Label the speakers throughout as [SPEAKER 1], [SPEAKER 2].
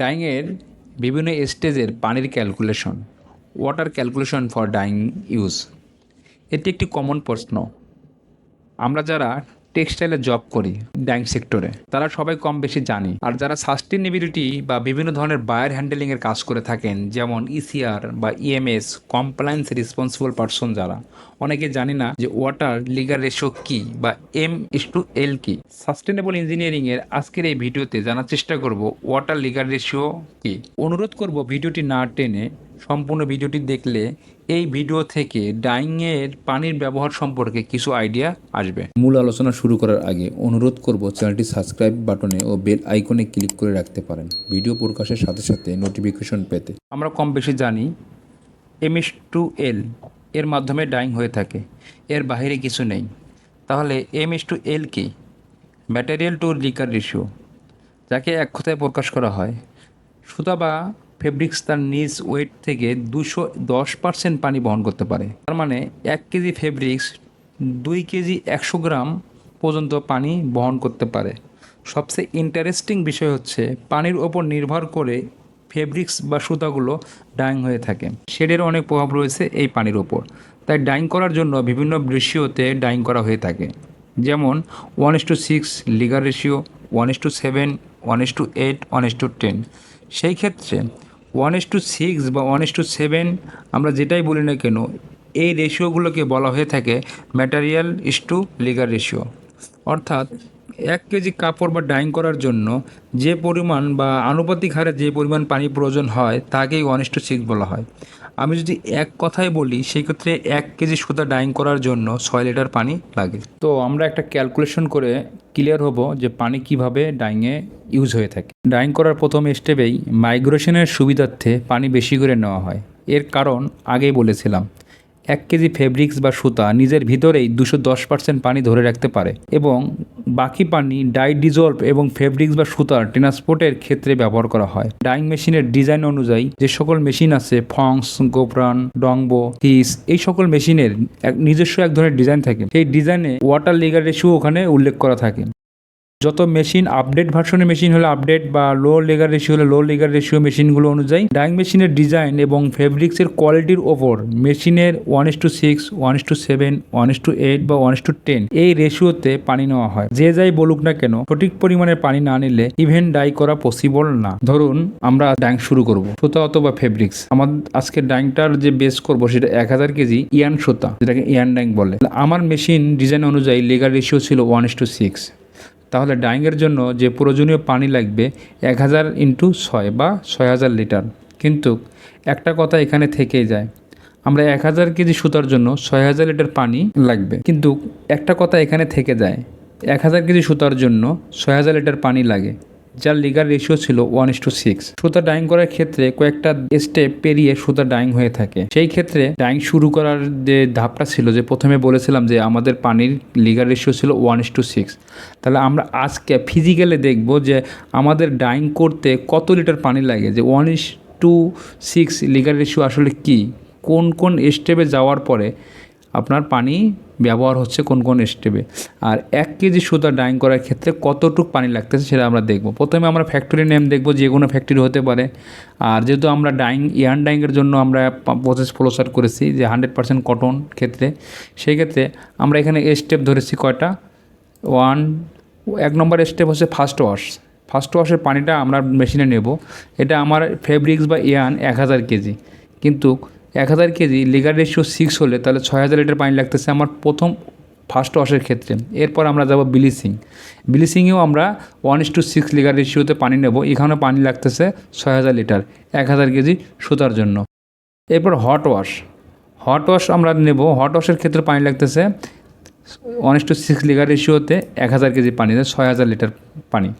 [SPEAKER 1] ডাইংয়ের বিভিন্ন স্টেজের পানির calculation water calculation for dyeing use এটি একটি কমন প্রশ্ন। আমরা যারা টেক্সটাইলে জব করি ডাইং সেক্টরে তারা সবাই কম বেশি জানি। আর যারা সাস্টেনেবিলিটি বা বিভিন্ন ধরনের বায়ার হ্যান্ডেলিংয়ের কাজ করে থাকেন, যেমন ইসিআর বা E EMS compliance responsible person যারা, অনেকে জানি না যে ওয়াটার লিগার রেশো কি বা এম ইস টু এল কি। সাস্টেনেবল ইঞ্জিনিয়ারিংয়ের আজকের এই ভিডিওতে জানার চেষ্টা করব ওয়াটার লিগার রেশিও কি। অনুরোধ করব ভিডিওটি না টেনে সম্পূর্ণ ভিডিওটি দেখলে এই ভিডিও থেকে ডাইংয়ের পানির ব্যবহার সম্পর্কে কিছু আইডিয়া আসবে।
[SPEAKER 2] মূল আলোচনা শুরু করার আগে অনুরোধ করব চ্যানেলটি সাবস্ক্রাইব বাটনে ও বেল আইকনে ক্লিক করে রাখতে পারেন। ভিডিও প্রকাশের সাথে সাথে নোটিফিকেশন পেতে।
[SPEAKER 1] আমরা কম বেশি জানি এমএস টু এল এর মাধ্যমে ডাইং হয়ে থাকে। এর বাইরে কিছু নেই। তাহলে এমএস টু এল কি? ম্যাটেরিয়াল টু লিকার রেশিও যাকে এক কথায় প্রকাশ করা হয়। সুতা বা ফেব্রিক্স তার নিজ ওয়েট থেকে দুশো দশ পার্সেন্ট পানি বহন করতে পারে। তার মানে এক কেজি ফেব্রিক্স দুই কেজি একশো গ্রাম পর্যন্ত পানি বহন করতে পারে। সবচেয়ে ইন্টারেস্টিং বিষয় হচ্ছে পানির ওপর নির্ভর করে ফেব্রিক্স বা সুতাগুলো ডাইং হয়ে থাকে। শেডের অনেক প্রভাব রয়েছে এই পানির ওপর। তাই ডাইং করার জন্য বিভিন্ন রেশিওতে ডাইং করা হয়ে থাকে। যেমন one is to six liquor ratio one is to seven one is to eight one is to ten সেই ক্ষেত্রে ওয়ান ইস টু সিক্স বা ওয়ান ইস টু সেভেন আমরা যেটাই বলি না কেন, এই রেশিওগুলোকে বলা হয়ে থাকে material is to liquor ratio অর্থাৎ এক কেজি কাপড় বা ডাইং করার জন্য যে পরিমাণ বা আনুপাতিক হারে যে পরিমাণ পানি প্রয়োজন হয়, তাকেই ওয়ান টু সিক্স বলা হয়। আমি যদি এক কথায় বলি সেই ক্ষেত্রে এক কেজি সুতা ডাইং করার জন্য ছয় লিটার পানি লাগে। তো আমরা একটা ক্যালকুলেশন করে ক্লিয়ার হব যে পানি কীভাবে ডাইংয়ে ইউজ হয়ে থাকে। ডাইং করার প্রথম স্টেপেই মাইগ্রেশনের সুবিধার্থে পানি বেশি করে নেওয়া হয়। এর কারণ আগেই বলেছিলাম এক কেজি ফেব্রিক্স বা সুতা নিজের ভিতরেই দুশো দশ পার্সেন্ট পানি ধরে রাখতে পারে এবং বাকি পানি ডাই ডিজলভ এবং ফেব্রিক্স বা সুতার ট্রান্সপোর্টের ক্ষেত্রে ব্যবহার করা হয়। ডাইং মেশিনের ডিজাইন অনুযায়ী যে সকল মেশিন আছে, ফংস গোপরান ডংবো, হিস, এই সকল মেশিনের নিজস্ব এক ধরনের ডিজাইন থাকে। সেই ডিজাইনে ওয়াটার লিগার রেশিও ওখানে উল্লেখ করা থাকে। যত মেশিন আপডেট ভার্সনের মেশিন হলে আপডেট বা লো লেগার রেশিও হলে লো লেগার রেশিও মেশিনগুলো অনুযায়ী ডাইং মেশিনের ডিজাইন এবং ফেব্রিক্সের কোয়ালিটির ওপর মেশিনের one to six one to seven one to eight বা ওয়ান টু টেন এই রেশিওতে পানি নেওয়া হয়। যে যাই বলুক না কেন, সঠিক পরিমাণে পানি না নিলে ইভেন ডাই করা পসিবল না। ধরুন, আমরা ডাইং শুরু করব, সুতা অথবা ফেব্রিক্স আমার আজকে ডাইংটার যে বেস করব সেটা এক হাজার কেজি ইয়ান সুতা, যেটাকে ইয়ান ডাইং বলে। আমার মেশিন ডিজাইন অনুযায়ী লেগার রেশিও ছিল ওয়ান টু সিক্স তাহলে ডাইংয়ের জন্য যে প্রয়োজনীয় পানি লাগবে এক হাজার ইন্টু ছয় বা ছয় হাজার লিটার। কিন্তু একটা কথা এখানে থেকেই যায়, আমরা এক হাজার কেজি সুতার জন্য ছয় হাজার লিটার পানি লাগবে। কিন্তু একটা কথা এখানে থেকে যায়, এক হাজার কেজি সুতার জন্য ছয় হাজার লিটার পানি লাগে। যার লিগার রেশিও ছিল ওয়ান ইস টু সিক্স সুতা ডাইং করার ক্ষেত্রে কয়েকটা স্টেপ পেরিয়ে সুতা ডাইং হয়ে থাকে। সেই ক্ষেত্রে ডাইং শুরু করার যে ধাপটা ছিল, যে প্রথমে বলেছিলাম যে আমাদের পানির লিগার রেশিও ছিল ওয়ান ইস টু সিক্স তাহলে আমরা আজকে ফিজিক্যালি দেখব যে আমাদের ডাইং করতে কত লিটার পানি লাগে, যে one is to six liquor ratio আসলে কি? কোন কোন স্টেপে যাওয়ার পরে আপনার পানি ব্যবহার হচ্ছে কোন কোন স্টেপে আর এক কেজি সুতা ডাইং করার ক্ষেত্রে কতটুক পানি লাগতেছে সেটা আমরা দেখব। প্রথমে আমরা ফ্যাক্টরি নেম দেখব, যে কোনো ফ্যাক্টরি হতে পারে। আর যেহেতু আমরা ডাইং ইয়ান ডাইংয়ের জন্য আমরা প্রসেস ফ্লোসার করেছি, যে হান্ড্রেড পার্সেন্ট কটন ক্ষেত্রে, সেই ক্ষেত্রে আমরা এখানে স্টেপ ধরেছি কয়টা? ওয়ান এক নম্বর স্টেপ হচ্ছে ফার্স্ট ওয়াশ ফার্স্ট ওয়াশের পানিটা আমরা মেশিনে নেব। এটা আমার ফেব্রিক্স বা ইয়ান এক হাজার কেজি। কিন্তু এক হাজার কেজি লিগার রেশিও সিক্স হলে তাহলে ছয় হাজার লিটার পানি লাগতেছে আমার প্রথম ফার্স্ট ওয়াশের ক্ষেত্রে। এরপর আমরা যাব ব্লিচিং ব্লিচিংয়েও আমরা ওয়ান ইস টু সিক্স লিগার রেশিওতে পানি নেব। এখানে পানি লাগতেছে ছয় হাজার লিটার, এক হাজার কেজি সুতার জন্য। এরপর হট ওয়াশ হট ওয়াশ আমরা নেব। হট ওয়াশের ক্ষেত্রে পানি লাগতেছে ওয়ান ইস টু সিক্স লিগার রেশিওতে এক হাজার কেজি পানিতে ছয় হাজার লিটার পানি।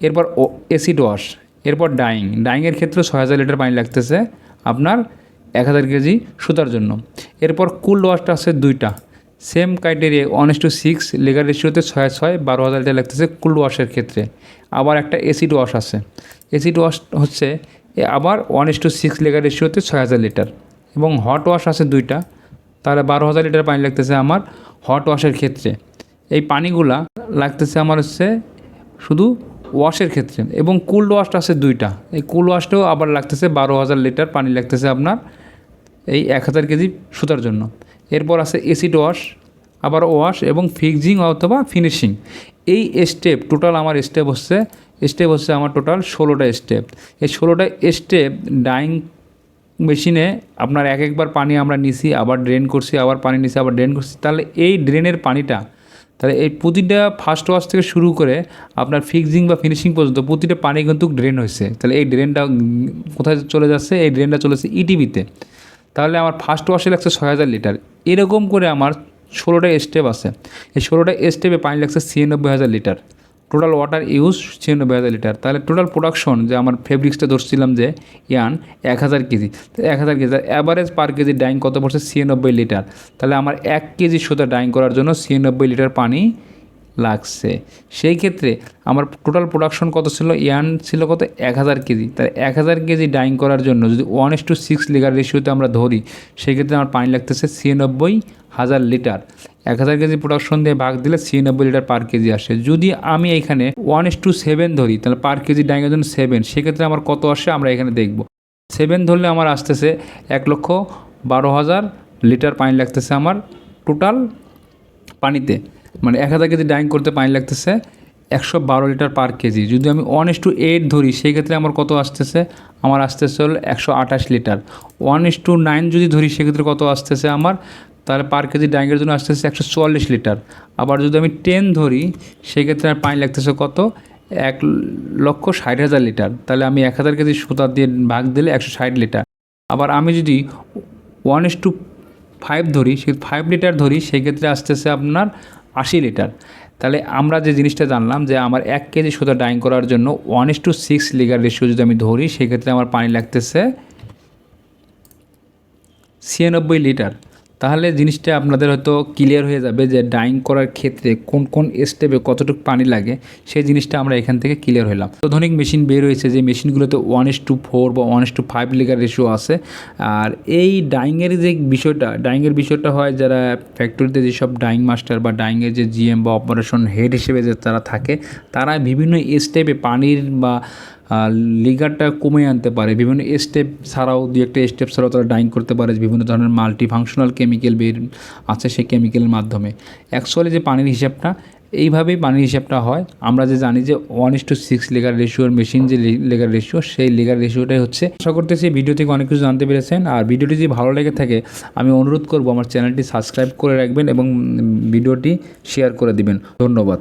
[SPEAKER 1] এরপর অ্যাসিড ওয়াশ এরপর ডাইং ডাইংয়ের ক্ষেত্রে ছয় হাজার লিটার পানি লাগতেছে। আপনার এক হাজার কেজি সুতার জন্য। এরপর কুল ওয়াশটা আছে দুইটা। Same criteria one to six liquor রেশিওতে ছয় ছয়, বারো হাজার লিটার লাগতেছে কুল ওয়াশের ক্ষেত্রে। আবার একটা অ্যাসিড ওয়াশ আছে। অ্যাসিড ওয়াশ হচ্ছে আবার ওয়ান টু সিক্স লেগার রেশিওতে ছয় হাজার লিটার এবং হট ওয়াশ আছে দুইটা। তাহলে বারো হাজার লিটার পানি লাগতেছে আমার হট ওয়াশের ক্ষেত্রে। এই পানিগুলা লাগতেছে আমার হচ্ছে শুধু ওয়াশের ক্ষেত্রে। এবং কুল ওয়াশটা আছে দুইটা। এই কুল ওয়াশটাও আবার লাগতেছে বারো হাজার লিটার পানি লাগতেছে আপনার এই এক হাজার কেজি সুতার জন্য। এরপর আছে এসিড ওয়াশ আবার ওয়াশ এবং ফিক্সিং অথবা ফিনিশিং এই স্টেপ টোটাল আমার স্টেপ হচ্ছে স্টেপ হচ্ছে আমার টোটাল ষোলোটা স্টেপ এই ষোলোটা স্টেপ ডাইং মেশিনে আপনার এক একবার পানি আমরা নিছি, আবার ড্রেন করছি, আবার পানি নিছি, আবার ড্রেন করছি। তাহলে এই ড্রেনের পানিটা, তাহলে এই প্রতিটা ফার্স্ট ওয়াশ থেকে শুরু করে আপনার ফিক্সিং বা ফিনিশিং পর্যন্ত প্রতিটা পানি কিন্তু ড্রেন হয়েছে। তাহলে এই ড্রেনটা কোথায় চলে যাচ্ছে? এই ড্রেনটা চলেছে ইটিভিতে তাহলে আমার ফার্স্ট ওয়াশে লাগছে ছয় হাজার লিটার এরকম করে আমার ষোলোটা স্টেপ আছে। এই ষোলোটা স্টেপে পানি লাগছে ছিয়ানব্বই হাজার লিটার টোটাল ওয়াটার ইউজ ছিয়ানব্বই হাজার লিটার তাহলে টোটাল প্রোডাকশন যে আমার ফেব্রিক্সটা ধরছিলাম যে ইয়ান এক হাজার কেজি। এক হাজার KG average per KG dyeing কত পড়ছে? ছিয়ানব্বই লিটার তাহলে আমার এক কেজি সুতা ডাইং করার জন্য ছিয়ানব্বই লিটার পানি লাগছে। সেই ক্ষেত্রে আমার টোটাল প্রোডাকশন কত ছিল? ইয়ান ছিল কত? এক হাজার কেজি। তাই এক হাজার কেজি ডাইং করার জন্য যদি one is to six litre রেশিওতে আমরা ধরি, সেই ক্ষেত্রে আমার পানি লাগতেছে ছিয়ানব্বই হাজার লিটার এক হাজার কেজি প্রোডাকশন দিয়ে ভাগ দিলে ছিয়ানব্বই লিটার পার কেজি আসে। যদি আমি এখানে ওয়ান এস টু সেভেন ধরি, তাহলে পার কেজি ডাইংয়ের জন্য সেভেন সেক্ষেত্রে আমার কত আসে? আমরা এখানে দেখব। সেভেন ধরলে আমার আসতেছে এক লক্ষ বারো হাজার লিটার পানি লাগতেছে আমার টোটাল পানিতে। মানে এক হাজার কেজি ডাইং করতে পানি লাগতেছে একশো বারো লিটার পার কেজি। যদি আমি ওয়ান ইস টু এইট ধরি, সেই ক্ষেত্রে আমার কত আসতেছে? আমার আসতেছে হলো একশো আঠাশ litre one is to nine যদি ধরি সেক্ষেত্রে কত আসতেছে আমার? তাহলে পার কেজি ডাইংয়ের জন্য আসতেছে একশো চুয়াল্লিশ লিটার আবার যদি আমি টেন ধরি সেক্ষেত্রে আর পানি লাগতেছে কত? এক লক্ষ ষাট হাজার লিটার তাহলে আমি এক হাজার কেজি সুতা দিয়ে ভাগ দিলে একশো ষাট লিটার আবার আমি যদি ওয়ান ইস টু ফাইভ ধরি সে ফাইভ লিটার ধরি সেক্ষেত্রে আসতেছে আপনার আশি লিটার। তাহলে আমরা যে জিনিসটা জানলাম যে আমার এক কেজি সুতা ডাইং করার জন্য one is to six litre ratio যদি আমি ধরি, সেক্ষেত্রে আমার পানি লাগতেছে ছিয়ানব্বই লিটার। তাহলে জিনিসটা আপনাদের হয়তো ক্লিয়ার হয়ে যাবে যে ডাইং করার ক্ষেত্রে কোন কোন স্টেপে কতটুকু পানি লাগে, সেই জিনিসটা আমরা এখান থেকে ক্লিয়ার হলাম আধুনিক মেশিন বের হয়েছে যে মেশিনগুলোতে ওয়ান ইস টু ফোর বা one is to five litre ratio আছে। আর এই ডাইংয়ের যে বিষয়টা ডাইংয়ের বিষয়টা হয় যারা ফ্যাক্টরিতে যেসব ডাইং মাস্টার বা ডাইংয়ের যে জিএম বা অপারেশন হেড হিসেবে যে তারা থাকে, তারা বিভিন্ন স্টেপে পানির বা লিগারটা কমে আনতে পারে। বিভিন্ন স্টেপ ছাড়াও দু একটা স্টেপ ছাড়াও তারা ডাইং করতে পারে। বিভিন্ন ধরনের মাল্টি ফাংশনাল কেমিক্যাল বের আছে সেই কেমিক্যালের মাধ্যমে। অ্যাকচুয়ালি যে পানির হিসাবটা, এইভাবেই পানির হিসাবটা হয়। আমরা যে জানি যে one is to six liquor রেশিওর machine যে লেগার রেশিও সেই লেগার রেশিওটাই হচ্ছে। আশা করতেছি ভিডিও থেকে অনেক কিছু জানতে পেরেছেন। আর ভিডিওটি যদি ভালো লেগে থাকে, আমি অনুরোধ করব আমার চ্যানেলটি সাবস্ক্রাইব করে রাখবেন এবং ভিডিওটি শেয়ার করে দিবেন। ধন্যবাদ।